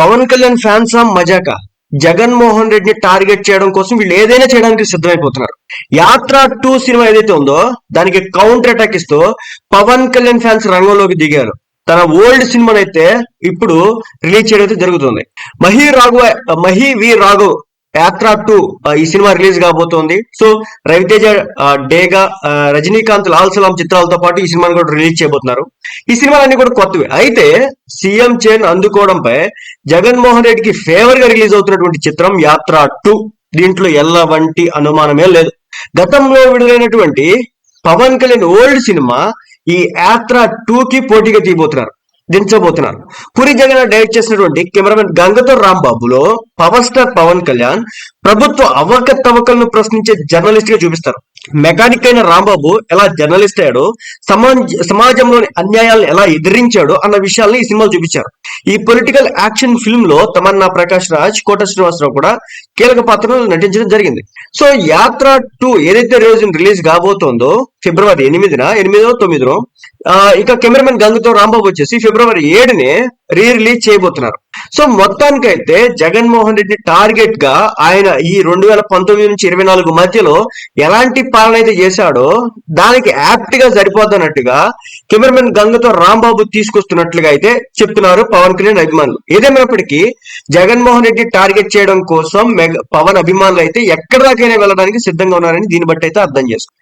Pawan Kalyan fans ఆ మజాక జగన్మోహన్ రెడ్డిని target చేయడం కోసం వీళ్ళు ఏదైనా చేయడానికి సిద్ధమైపోతున్నారు. యాత్ర టూ సినిమా ఏదైతే ఉందో దానికి కౌంటర్ అటాక్ ఇస్తూ పవన్ కళ్యాణ్ ఫ్యాన్స్ రంగంలోకి దిగారు. తన ఓల్డ్ సినిమానైతే ఇప్పుడు రిలీజ్ చేయడం అయితే జరుగుతుంది. మహి రాఘవ మహి వి రాఘవ్ యాత్ర టూ ఈ సినిమా రిలీజ్ కాబోతోంది. సో రవితేజ డేగా రజనీకాంత్ లాల్ సలాం చిత్రాలతో పాటు ఈ సినిమాని కూడా రిలీజ్ చేయబోతున్నారు. ఈ సినిమాలన్నీ కూడా కొత్తవి. అయితే సీఎం చైన్ అందుకోవడంపై జగన్మోహన్ రెడ్డికి ఫేవర్గా రిలీజ్ అవుతున్నటువంటి చిత్రం యాత్ర టూ. దీంట్లో ఎల్ల వంటి అనుమానమే లేదు. గతంలో విడుదలైనటువంటి పవన్ కళ్యాణ్ ఓల్డ్ సినిమా ఈ యాత్ర టూ కి పోటీగా తీయబోతున్నారు. దించబోతున్నారు. పురి జగన్ డైరెక్ట్ చేసినటువంటి కెమెరామెన్ గంగతో రాంబాబులో పవర్ స్టార్ పవన్ కళ్యాణ్ ప్రభుత్వ అవకతవకలను ప్రశ్నించే జర్నలిస్ట్గా చూపిస్తారు. మెకానిక్ అయిన రాంబాబు ఎలా జర్నలిస్ట్ అయ్యాడో సమాజంలోని అన్యాయాలను ఎలా ఎదిరించాడో అన్న విషయాల్ని ఈ సినిమాలు చూపించారు. ఈ పొలిటికల్ యాక్షన్ ఫిల్మ్లో తమన్నా ప్రకాష్ రాజ్ కోట శ్రీనివాసరావు కూడా కీలక పాత్రలో నటించడం జరిగింది. సో యాత్ర టూ ఏదైతే రోజు రిలీజ్ కాబోతోందో ఫిబ్రవరి ఎనిమిదిన ఎనిమిదో తొమ్మిదినో ఇక కెమెరామెన్ గంగతో రాంబాబు వచ్చేసి ఫిబ్రవరి ఏడునే రీ రిలీజ్ చేయబోతున్నారు. సో మొత్తానికైతే జగన్మోహన్ రెడ్డి టార్గెట్గా ఆయన ఈ రెండు వేల పంతొమ్మిది నుంచి ఇరవై నాలుగు మధ్యలో ఎలాంటి పాలన అయితే చేశాడో దానికి యాప్ట్గా సరిపోతున్నట్టుగా కెమెరామెన్ గంగతో రాంబాబు తీసుకొస్తున్నట్లుగా అయితే చెప్తున్నారు పవన్ కళ్యాణ్ అభిమానులు. ఏదేమైనప్పటికీ జగన్మోహన్ రెడ్డి టార్గెట్ చేయడం కోసం పవన్ అభిమానులు అయితే ఎక్కడి దాకైనా వెళ్ళడానికి సిద్ధంగా ఉన్నారని దీన్ని బట్టి అయితే అర్థం చేసుకో